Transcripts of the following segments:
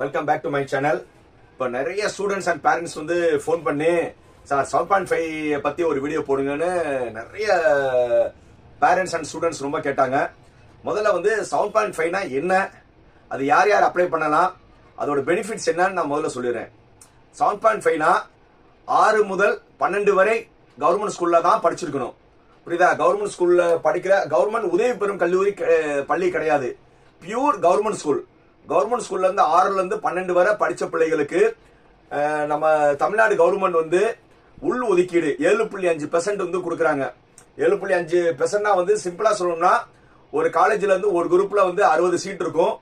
Welcome back to my channel இப்போ நிறைய students and parents வந்து ஃபோன் பண்ணி சார் செவன் பாயிண்ட் ஃபைவ் பற்றி ஒரு வீடியோ போடுங்கன்னு நிறைய பேரண்ட்ஸ் அண்ட் ஸ்டூடெண்ட்ஸ் ரொம்ப கேட்டாங்க. முதல்ல வந்து செவன் பாயிண்ட் ஃபைவ்னா என்ன? அது யார் யார் அப்ளை பண்ணலாம்? அதோட பெனிஃபிட்ஸ் என்னன்னு நான் முதல்ல சொல்லிடுறேன். செவன் பாயிண்ட் ஃபைவ்னா ஆறு முதல் பன்னெண்டு வரை கவர்மெண்ட் ஸ்கூலில் தான் படிச்சிருக்கணும். புரியுதா? கவர்மெண்ட் ஸ்கூலில் படிக்கிற கவர்மெண்ட் உதவி பெறும் கல்லூரி பள்ளி கிடையாது. பியூர் கவர்மெண்ட் ஸ்கூல் கவர்மெண்ட் ஸ்கூல்லேருந்து ஆறுலேருந்து பன்னெண்டு வரை படித்த பிள்ளைகளுக்கு நம்ம தமிழ்நாடு கவர்மெண்ட் வந்து உள் ஒதுக்கீடு ஏழு புள்ளி அஞ்சு பெர்சன்ட் வந்து கொடுக்குறாங்க. ஏழு புள்ளி அஞ்சு பெர்சன்ட்னா வந்து சிம்பிளாக சொல்லணும்னா ஒரு காலேஜில் வந்து ஒரு குரூப்பில் வந்து அறுபது சீட் இருக்கும்.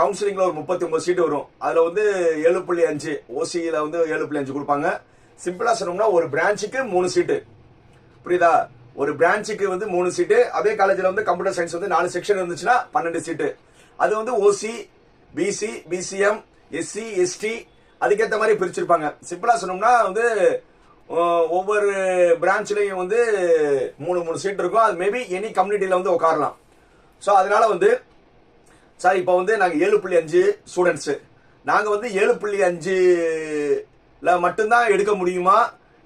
கவுன்சிலிங்கில் ஒரு முப்பத்தி ஒன்பது சீட்டு வரும். அதில் வந்து ஏழு புள்ளி அஞ்சு ஓசியில் வந்து ஏழு புள்ளி அஞ்சு கொடுப்பாங்க. சிம்பிளாக சொல்லணும்னா ஒரு பிரான்ச்சுக்கு மூணு சீட்டு புரியுதா? ஒரு பிரான்ச்சுக்கு வந்து மூணு சீட்டு அதே காலேஜில் வந்து கம்ப்யூட்டர் சயின்ஸ் வந்து நாலு செக்ஷன் இருந்துச்சுன்னா பன்னெண்டு சீட்டு அது வந்து OC BC BCM SC ST அதுக்கேற்ற மாதிரி பிரிச்சிருப்பாங்க. சிம்பிளா சொன்னோம்னா வந்து ஒவ்வொரு பிரான்ச்லையும் வந்து மூணு மூணு சீட் இருக்கும். அது மேபி எனி கம்யூனிட்டியில் வந்து உட்காரலாம் ஸோ அதனால வந்து சார் இப்போ வந்து நாங்கள் ஏழு புள்ளி அஞ்சு ஸ்டூடெண்ட்ஸு நாங்கள் வந்து ஏழு புள்ளி அஞ்சுல மட்டும்தான் எடுக்க முடியுமா?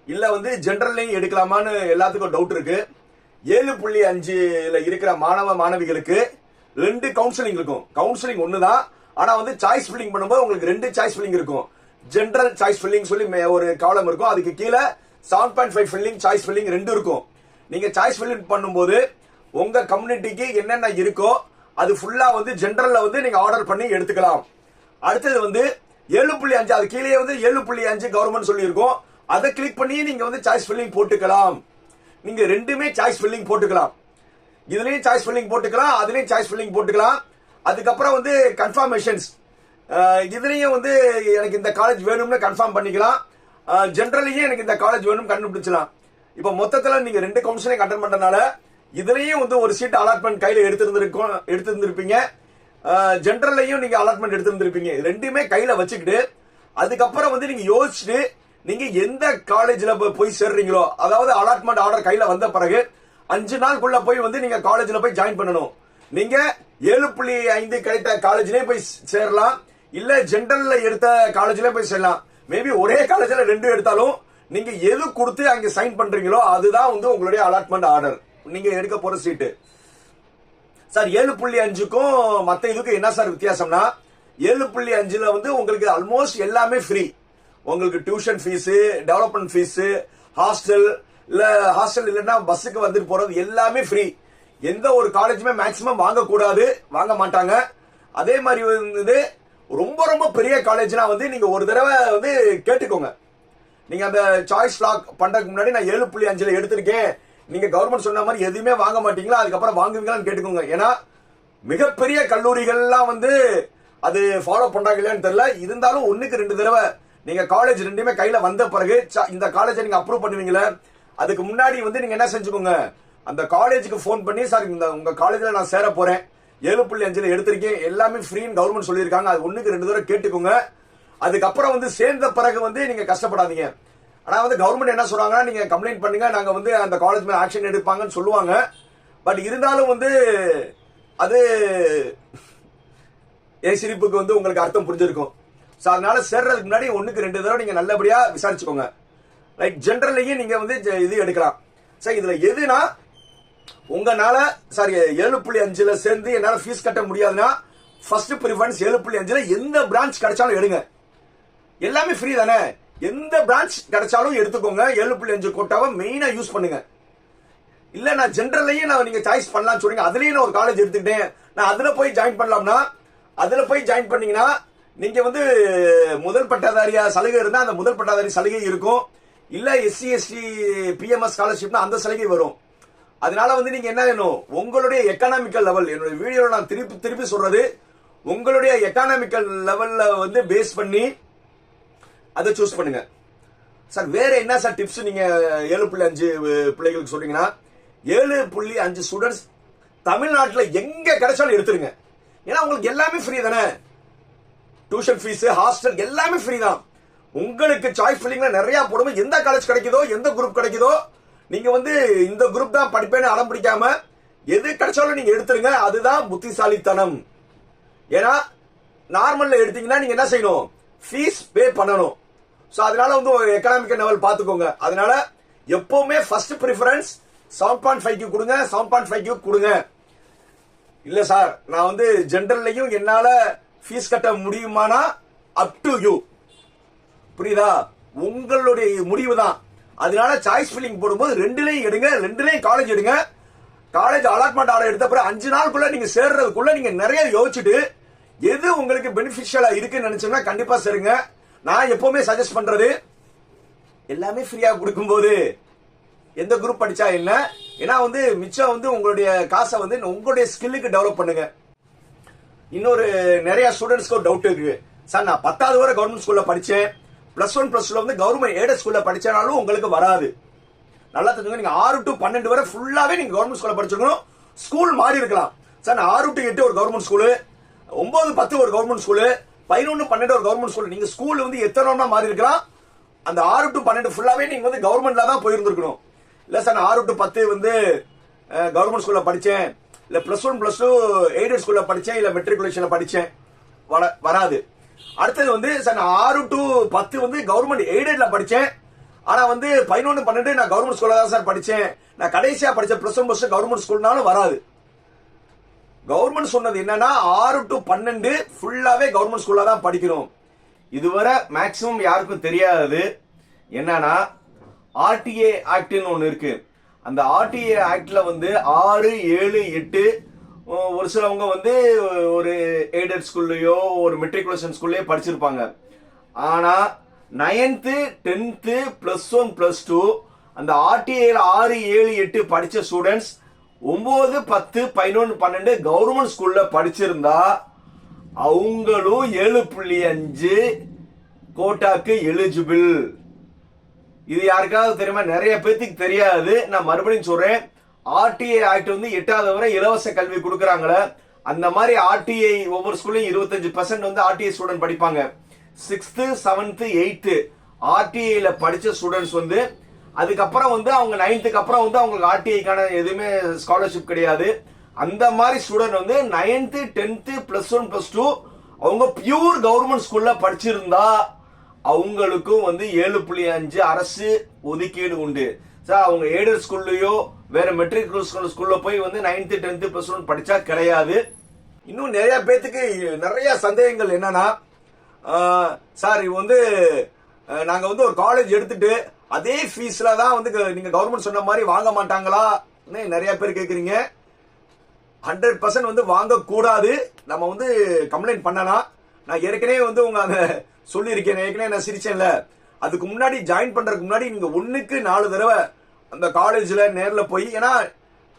இல்லை வந்து ஜென்ரல்லையும் எடுக்கலாமான்னு எல்லாத்துக்கும் டவுட் இருக்கு. ஏழு புள்ளி அஞ்சுல இருக்கிற மாணவ மாணவிகளுக்கு ரெண்டு கவுன்சிலிங் இருக்கும். கவுன்சிலிங் ஒன்று தான் ஆனால் வந்து சாய்ஸ் ஃபில்லிங் பண்ணும்போது உங்களுக்கு ரெண்டு சாய்ஸ் ஃபில்லிங் இருக்கும். ஜென்ரல் சாய்ஸ் ஃபில்லிங் சொல்லி ஒரு காலம் இருக்கும். அதுக்கு கீழே seven point five filling choice filling ரெண்டு இருக்கும். நீங்க சாய்ஸ் ஃபில்லிங் பண்ணும்போது உங்க கம்யூனிட்டிக்கு என்னென்ன இருக்கோ அது ஃபுல்லா வந்து ஜென்ரல்ல வந்து நீங்க ஆர்டர் பண்ணி எடுத்துக்கலாம். அடுத்தது வந்து ஏழு புள்ளி அஞ்சு அது கீழே வந்து ஏழு புள்ளி அஞ்சு கவர்மெண்ட் சொல்லியிருக்கோம். அதை கிளிக் பண்ணி நீங்க வந்து சாய்ஸ் ஃபில்லிங் போட்டுக்கலாம். நீங்க ரெண்டுமே சாய்ஸ் ஃபில்லிங் போட்டுக்கலாம். இதுலயும் சாய்ஸ் ஃபில்லிங் போட்டுக்கலாம் அதுலயும் சாய்ஸ் ஃபில்லிங் போட்டுக்கலாம். அதுக்கப்புறம் வந்து கன்ஃபர்மேஷன்ஸ் இதுலேயும் வந்து எனக்கு இந்த காலேஜ் வேணும்னு கன்ஃபார்ம் பண்ணிக்கலாம். ஜென்ரலையும் எனக்கு இந்த காலேஜ் வேணும் கண்டுபிடிச்சலாம் இப்போ மொத்தத்தில் நீங்கள் ரெண்டு கவுன்சிலிங் அட்டன் பண்ணுறதுனால இதுலேயும் வந்து ஒரு சீட் அலாட்மெண்ட் கையில் எடுத்திருந்திருக்கும் எடுத்திருந்திருப்பீங்க. ஜென்ரல்லையும் நீங்கள் அலாட்மெண்ட் எடுத்திருந்திருப்பீங்க. ரெண்டுமே கையில் வச்சுக்கிட்டு அதுக்கப்புறம் வந்து நீங்கள் யோசிச்சுட்டு நீங்கள் எந்த காலேஜில் போய் சேர்றீங்களோ அதாவது அலாட்மெண்ட் ஆர்டர் கையில் வந்த பிறகு அஞ்சு நாளுக்குள்ள போய் வந்து நீங்கள் காலேஜில் போய் ஜாயின் பண்ணணும். நீங்கள் ஏழு புள்ளி ஐந்து கிடைத்த காலேஜ்லயே போய் சேரலாம். இல்ல ஜென்ரல்ல எடுத்த காலேஜ்ல போய் சேரலாம். மேபி ஒரே காலேஜ்ல ரெண்டு எடுத்தாலும் நீங்க எது கொடுத்து அங்க சைன் பண்றீங்களோ அதுதான் வந்து உங்களுடைய அலாட்மெண்ட் ஆர்டர் நீங்க எடுக்க போற சீட்டு சார் ஏழு புள்ளி அஞ்சுக்கும் மத்த இதுக்கும் என்ன சார் வித்தியாசம்னா ஏழு புள்ளி அஞ்சுல வந்து உங்களுக்கு ஆல்மோஸ்ட் எல்லாமே ஃப்ரீ உங்களுக்கு tuition fees development fees hostel இல்ல ஹாஸ்டல் இல்லைன்னா பஸ்ஸுக்கு வந்துட்டு போறது எல்லாமே ஃப்ரீ எந்த ஒரு காலேஜுமே மேக்சிமம் வாங்கக்கூடாது வாங்க மாட்டாங்க. அதே மாதிரி வந்து ரொம்ப ரொம்ப பெரிய காலேஜ்னா வந்து நீங்கள் ஒரு தடவை வந்து கேட்டுக்கோங்க. நீங்கள் அந்த சாய்ஸ் லாக் பண்ணுறதுக்கு முன்னாடி நான் ஏழு புள்ளி அஞ்சில் எடுத்திருக்கேன். நீங்கள் கவர்மெண்ட் சொன்ன மாதிரி எதுவுமே வாங்க மாட்டீங்களா? அதுக்கப்புறம் வாங்குவீங்களான்னு கேட்டுக்கோங்க. ஏன்னா மிகப்பெரிய கல்லூரிகள்லாம் வந்து அது ஃபாலோ பண்ணுறாங்க இல்லையான்னு தெரியல. இருந்தாலும் ஒன்றுக்கு ரெண்டு தடவை நீங்கள் காலேஜ் ரெண்டுமே கையில் வந்த பிறகு இந்த காலேஜை நீங்கள் அப்ரூவ் பண்ணுவீங்களே அதுக்கு முன்னாடி வந்து நீங்கள் என்ன செஞ்சுக்கோங்க? அந்த காலேஜுக்கு ஃபோன் பண்ணி சார் இந்த உங்க காலேஜில் நான் சேர போறேன். ஏழு புள்ளி அஞ்சில் எடுத்திருக்கேன். எல்லாமே ஃப்ரீன்னு கவர்மெண்ட் சொல்லியிருக்காங்க. அது ஒன்றுக்கு ரெண்டு தடவை கேட்டுக்கோங்க. அதுக்கப்புறம் வந்து சேர்ந்த பிறகு வந்து நீங்க கஷ்டப்படாதீங்க. ஆனால் வந்து கவர்மெண்ட் என்ன சொல்றாங்கன்னா நீங்க கம்ப்ளைண்ட் பண்ணுங்க. நாங்க வந்து அந்த காலேஜ் மேலே ஆக்ஷன் எடுப்பாங்கன்னு சொல்லுவாங்க. பட் இருந்தாலும் வந்து அது என் சிரிப்புக்கு வந்து உங்களுக்கு அர்த்தம் புரிஞ்சிருக்கும். ஸோ அதனால சேர்றதுக்கு முன்னாடி ஒன்றுக்கு ரெண்டு தடவை நீங்கள் நல்லபடியாக விசாரிச்சுக்கோங்க. லைக் ஜென்ரல்லையும் நீங்கள் வந்து இது எடுக்கலாம். சார் இதில் எதுனா உங்களால சாரி ஏழு புள்ளி அஞ்சுல சேர்ந்து என்னால ஃபீஸ் கட்ட முடியாதுன்னா ஃபர்ஸ்ட் ப்ரிஃபரன்ஸ் ஏழு புள்ளி அஞ்சுல எந்த பிரான்ச் கிடைச்சாலும் எடுங்க. எல்லாமே ஃப்ரீ தானே? எந்த பிரான்ச் கிடைச்சாலும் எடுத்துக்கோங்க. ஏழு புள்ளி அஞ்சு கோட்டாவை மெயினா யூஸ் பண்ணுங்க. இல்ல நான் ஜென்ரல்லையும் நான் நீங்க சாய்ஸ் பண்ணலாம்னு சொல்றீங்க. அதுலயும் நான் ஒரு காலேஜ் எடுத்துக்கிட்டேன். நான் அதுல போய் ஜாயின் பண்ணலாம்னா அதுல போய் ஜாயின் பண்ணீங்கன்னா நீங்க வந்து முதல் பட்டதாரியா சலுகை இருந்தா அந்த முதல் பட்டதாரி சலுகை இருக்கும். இல்ல எஸ்சி எஸ்டி பிஎம்எஸ் ஸ்காலர்ஷிப்னா அந்த சலுகை வரும். அதனால வந்து நீங்க என்ன வேணும்? உங்களுடைய எக்கனாமிக்கல் லெவல் என்னோட வீடியோல நான் திருப்பி திருப்பி சொல்றது உங்களுடைய எக்கனாமிக்கல் லெவல்ல வந்து பேஸ் பண்ணி அதை சூஸ் பண்ணுங்க. சார் வேற என்ன சார் டிப்ஸ் நீங்க ஏழு புள்ளி அஞ்சு பிள்ளைகளுக்கு சொல்றீங்கன்னா ஏழு புள்ளி அஞ்சு ஸ்டூடெண்ட்ஸ் தமிழ்நாட்டில் எங்க கிடைச்சாலும் எடுத்துருங்க. ஏன்னா உங்களுக்கு எல்லாமே ஃப்ரீ தானே? டியூஷன் ஃபீஸ் ஹாஸ்டல் எல்லாமே ஃப்ரீ தான். உங்களுக்கு சாய்ஸ் ஃபில்லிங்ல நிறைய போடும்போது எந்த காலேஜ் கிடைக்குதோ எந்த குரூப் கிடைக்குதோ நீங்க வந்து இந்த குரூப் தான் படிப்பேன்னு அடம் பிடிக்காம எது கிடைச்சாலும் நீங்க எடுத்துருங்க. அதுதான் புத்திசாலித்தனம். ஏன்னா நார்மல்ல எடுத்தீங்கன்னா நீங்க என்ன செய்யணும்? ஃபீஸ் பே பண்ணணும். ஸோ அதனால வந்து ஒரு எக்கனாமிக்கல் லெவல் பார்த்துக்கோங்க. அதனால எப்பவுமே ஃபர்ஸ்ட் ப்ரிஃபரன்ஸ் செவன் பாயிண்ட் ஃபைவ்க்கு கொடுங்க செவன் பாயிண்ட் ஃபைவ் கொடுங்க. இல்ல சார் நான் வந்து ஜென்ரல்லையும் என்னால ஃபீஸ் கட்ட முடியுமானா அப் டு யூ புரியுதா? உங்களுடைய முடிவு தான் அதனால சாய்ஸ் ஃபில்லிங் போடும்போது ரெண்டுலையும் எடுங்க ரெண்டுலையும் காலேஜ் எடுங்க. காலேஜ் அலாட்மெண்ட் ஆர்டர் எடுத்த பிறகு அஞ்சு நாளுக்குள்ள நீங்க சேர்றதுக்குள்ள நீங்க நிறைய யோசிச்சுட்டு எது உங்களுக்கு பெனிஃபிஷியலா இருக்குன்னு நினைச்சோம்னா கண்டிப்பா சேருங்க. நான் எப்பவுமே சஜஸ்ட் பண்றது எல்லாமே ஃப்ரீயா கொடுக்கும்போது எந்த குரூப் படிச்சா இல்ல ஏன்னா வந்து மிச்சம் வந்து உங்களுடைய காசை வந்து உங்களுடைய ஸ்கில்லுக்கு டெவலப் பண்ணுங்க. இன்னொரு நிறைய ஸ்டூடெண்ட்ஸ்க்கு ஒரு டவுட் இருக்கு. சார் நான் பத்தாவது வரை கவர்மெண்ட் ஸ்கூல்ல படிச்சேன். பிளஸ் ஒன் பிளஸ் டூல வந்து கவர்மெண்ட் ஏட ஸ்கூல்ல படிச்சாலும் உங்களுக்கு வராது. நல்லா தெரிஞ்சுங்க நீங்க ஆறு டு பன்னெண்டு வரை ஃபுல்லாவே நீங்க கவர்மெண்ட் ஸ்கூல்ல படிச்சிருக்கணும். ஸ்கூல் மாறி இருக்கலாம். சார் நான் ஆறு டு எட்டு ஒரு கவர்மெண்ட் ஸ்கூலு ஒன்பது பத்து ஒரு கவர்மெண்ட் ஸ்கூலு பதினொன்று பன்னெண்டு ஒரு கவர்மெண்ட் ஸ்கூல் நீங்க ஸ்கூல் வந்து எத்தனை மாறி இருக்கலாம்? அந்த ஆறு டு பன்னெண்டு ஃபுல்லாவே நீங்க வந்து கவர்மெண்ட்ல தான் போயிருந்துருக்கணும். இல்ல சார் நான் ஆறு டு பத்து வந்து கவர்மெண்ட் ஸ்கூல்ல படிச்சேன். இல்ல plus one plus two aided ஸ்கூல்ல படிச்சேன். இல்ல மெட்ரிகுலேஷன்ல படிச்சேன். வர- வராது. அடுத்தது வந்து சார் நான் ஆறு டு பத்து வந்து கவர்மெண்ட் எய்டட்ல படித்தேன் ஆனால் வந்து பதினொன்று பன்னெண்டு நான் கவர்மெண்ட் ஸ்கூலில் தான் சார் படித்தேன் நான் கடைசியாக படித்த ப்ளஸ் ஒன் ப்ளஸ் கவர்மெண்ட் ஸ்கூல்னாலும் வராது. கவர்மெண்ட் சொன்னது என்னன்னா ஆறு டு பன்னெண்டு ஃபுல்லாகவே கவர்மெண்ட் ஸ்கூலில் தான் படிக்கணும். இதுவரை மேக்சிமம் யாருக்கும் தெரியாதது என்னன்னா ஆர்டிஏ ஆக்ட்னு ஒன்று இருக்கு. அந்த ஆர்டிஏ ஆக்டில் வந்து ஆறு ஏழு எட்டு ஒரு சிலவங்க வந்து ஒரு எய்டட் ஸ்கூல்லையோ ஒரு மெட்ரிகுலேஷன் ஸ்கூல்லையோ படிச்சிருப்பாங்க. ஆனால் ninth tenth plus one plus two அந்த ஆர்டிஏல ஆறு ஏழு எட்டு படித்த ஸ்டூடெண்ட்ஸ் ஒம்பது பத்து பதினொன்று பன்னெண்டு கவர்மெண்ட் ஸ்கூலில் படிச்சிருந்தா அவங்களும் ஏழு புள்ளி அஞ்சு கோட்டாக்கு எலிஜிபிள் இது யாருக்காவது தெரியுமா? நிறைய பேர்த்துக்கு தெரியாது. நான் மறுபடியும் சொல்கிறேன் ஆர்டிஐ ஆக்ட் வந்து எட்டாவது வரை இலவச கல்வி கொடுக்குறாங்களே அந்த மாதிரி ஆர்டிஐ ஒவ்வொரு ஸ்கூல்லையும் இருபத்தஞ்சு பர்சன்ட் வந்து ஆர்டிஐ ஸ்டூடெண்ட் படிப்பாங்க. சிக்ஸ்த்து செவன்த்து எயித்து ஆர்டிஐல படித்த ஸ்டூடெண்ட்ஸ் வந்து அதுக்கப்புறம் வந்து அவங்க நைன்த்துக்கு அப்புறம் வந்து அவங்களுக்கு ஆர்டிஐக்கான எதுவுமே ஸ்காலர்ஷிப் கிடையாது. அந்த மாதிரி ஸ்டூடெண்ட் வந்து ninth tenth plus one plus two அவங்க பியூர் கவர்மெண்ட் ஸ்கூலில் படிச்சிருந்தா அவங்களுக்கும் வந்து ஏழு புள்ளி அஞ்சு அரசு ஒதுக்கீடு உண்டு. சார் அவங்க எய்டட் ஸ்கூல்லையோ வேற மெட்ரிக் ஸ்கூல் ஸ்கூல்ல போய் வந்து நைன்த்து டென்த்து பிளஸ் ஒன் படிச்சா கிடையாது. இன்னும் நிறைய பேத்துக்கு நிறைய சந்தேகங்கள் என்னன்னா சார் இது வந்து நாங்கள் நாங்க வந்து ஒரு காலேஜ் எடுத்துட்டு அதே ஃபீஸ்ல தான் வந்து க- நீங்க கவர்மெண்ட் சொன்ன மாதிரி வாங்க மாட்டாங்களான்னு நிறைய பேர் கேக்குறீங்க. ஹண்ட்ரட் பர்சன்ட் வந்து வாங்கக்கூடாது. நம்ம வந்து கம்ப்ளைண்ட் பண்ணலாம். நான் ஏற்கனவே வந்து உங்க அந்த சொல்லியிருக்கேன் ஏற்கனவே நான் சிரிச்சேன்ல. அதுக்கு முன்னாடி ஜாயின் பண்றதுக்கு முன்னாடி நீங்க ஒண்ணுக்கு நாலு தடவை அந்த காலேஜில் நேரில் போய் ஏன்னா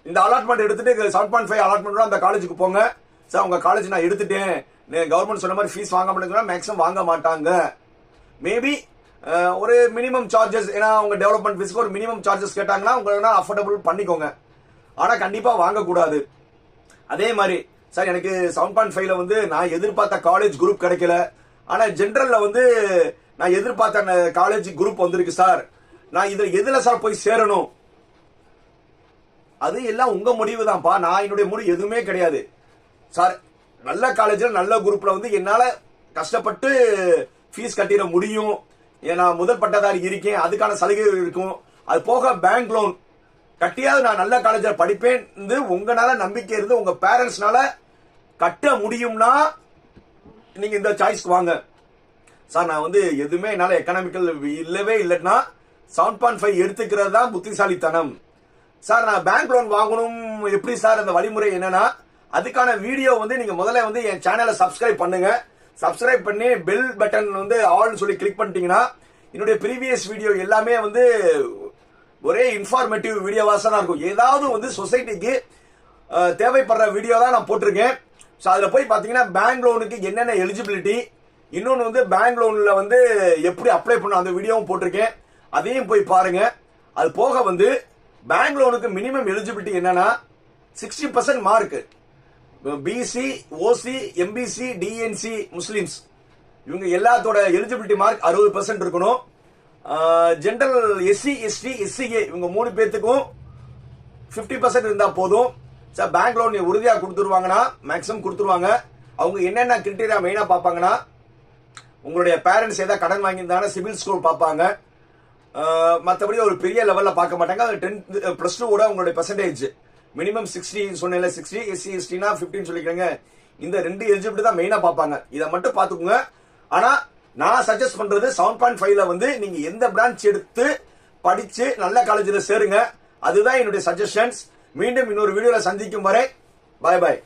இந்த அலாட்மெண்ட் எடுத்துட்டு செவன் பாயிண்ட் ஃபைவ் அலாட்மெண்ட் அந்த காலேஜுக்கு போங்க. சார் உங்கள் காலேஜ் நான் எடுத்துட்டேன். கவர்மெண்ட் சொன்ன மாதிரி ஃபீஸ் வாங்க மாட்டேங்கிறா மேக்ஸிமம் வாங்க மாட்டாங்க. மேபி ஒரு மினிமம் சார்ஜஸ் ஏன்னா அவங்க டெவலப்மெண்ட் ஃபீஸ்க்கு ஒரு மினிமம் சார்ஜஸ் கேட்டாங்கன்னா உங்களுக்கு அஃபோர்டபுள் பண்ணிக்கோங்க. ஆனால் கண்டிப்பாக வாங்கக்கூடாது. அதே மாதிரி சார் எனக்கு செவன் பாயிண்ட் ஃபைவ்ல வந்து நான் எதிர்பார்த்த காலேஜ் குரூப் கிடைக்கல. ஆனால் ஜென்ரலில் வந்து நான் எதிர்பார்த்த காலேஜ் குரூப் வந்திருக்கு சார் நான் இதுல எதுல சார் போய் சேரணும்? அது எல்லாம் உங்க முடிவு தான்ப்பா நான் என்னுடைய முடிவு எதுவுமே கிடையாது. சார் நல்ல காலேஜில் நல்ல குரூப்ல வந்து என்னால கஷ்டப்பட்டு ஃபீஸ் கட்டிட முடியும். ஏன்னா முதல் பட்டதாரி இருக்கேன். அதுக்கான சலுகைகள் இருக்கும். அது போக பேங்க் லோன் கட்டியாவது நான் நல்ல காலேஜில் படிப்பேன் உங்களால நம்பிக்கை இருந்து உங்க பேரண்ட்ஸ்னால கட்ட முடியும்னா நீங்க இந்த சாய்ஸ்க்கு வாங்க. சார் நான் வந்து எதுவுமே என்னால எக்கனாமிக்கல் இல்லவே இல்லைன்னா செவன் பாயிண்ட் ஃபைவ் எடுத்துக்கிறது தான் புத்திசாலித்தனம். சார் நான் பேங்க் லோன் வாங்கணும். எப்படி சார் அந்த வழிமுறை என்னன்னா அதுக்கான வீடியோ வந்து நீங்க முதல்ல வந்து என் சேனலை சப்ஸ்கிரைப் பண்ணுங்க. சப்ஸ்கிரைப் பண்ணி பெல் பட்டன் வந்து ஆல்னு சொல்லி கிளிக் பண்ணிட்டீங்கன்னா என்னுடைய ப்ரீவியஸ் வீடியோ எல்லாமே வந்து ஒரே இன்ஃபார்மேட்டிவ் வீடியோவாக தான் இருக்கும். ஏதாவது வந்து சொசைட்டிக்கு தேவைப்படுற வீடியோ தான் நான் போட்டிருக்கேன். ஸோ அதில் போய் பார்த்தீங்கன்னா பேங்க் லோனுக்கு என்னென்ன எலிஜிபிலிட்டி இன்னொன்று வந்து பேங்க் லோனில் வந்து எப்படி அப்ளை பண்ண அந்த வீடியோவும் போட்டிருக்கேன். அதையும் போய் பாருங்க. அது போக வந்து பேங்க் லோனுக்கு மினிமம் எலிஜிபிலிட்டி என்னன்னா sixty percent mark BC OC MBC DNC Muslims இவங்க எல்லாத்தோட எலிஜிபிலிட்டி மார்க் அறுபது பர்சன்ட் இருக்கணும். ஜென்ரல் எஸ்சி எஸ்டி எஸ்சிஏ இவங்க மூணு பேர்த்துக்கும் ஃபிஃப்டி பர்சன்ட் இருந்தால் போதும். சார் பேங்க் லோன் உறுதியாக கொடுத்துருவாங்கன்னா மேக்ஸிமம் கொடுத்துருவாங்க. அவங்க என்னென்ன கிரிட்டீரியா மெயினாக பார்ப்பாங்கன்னா உங்களுடைய பேரண்ட்ஸ் ஏதாவது கடன் வாங்கியிருந்தாங்கன்னா சிவில் ஸ்கோர் பார்ப்பாங்க. மற்றபடி ஒரு பெரிய லெவலில் பார்க்க மாட்டாங்க. டென்த் ப்ளஸ் டூ கூட உங்களுடைய பெர்சன்டேஜ் மினிமம் சிக்ஸ்டி சொன்னேன்ல சிக்ஸ்டி எஸ்சி எஸ்டினா ஃபிஃப்டின்னு சொல்லிக்கிறேங்க. இந்த ரெண்டு எலிஜிபிலிட்டி தான் மெயினாக பார்ப்பாங்க. இதை மட்டும் பார்த்துக்குங்க. ஆனால் நான் சஜஸ்ட் பண்ணுறது செவன் பாயிண்ட் ஃபைவ்ல வந்து நீங்கள் எந்த பிரான்ச் எடுத்து படித்து நல்ல காலேஜில் சேருங்க. அதுதான் என்னுடைய சஜஷன்ஸ் மீண்டும் இன்னொரு வீடியோவில் சந்திக்கும் வரை பாய் பாய்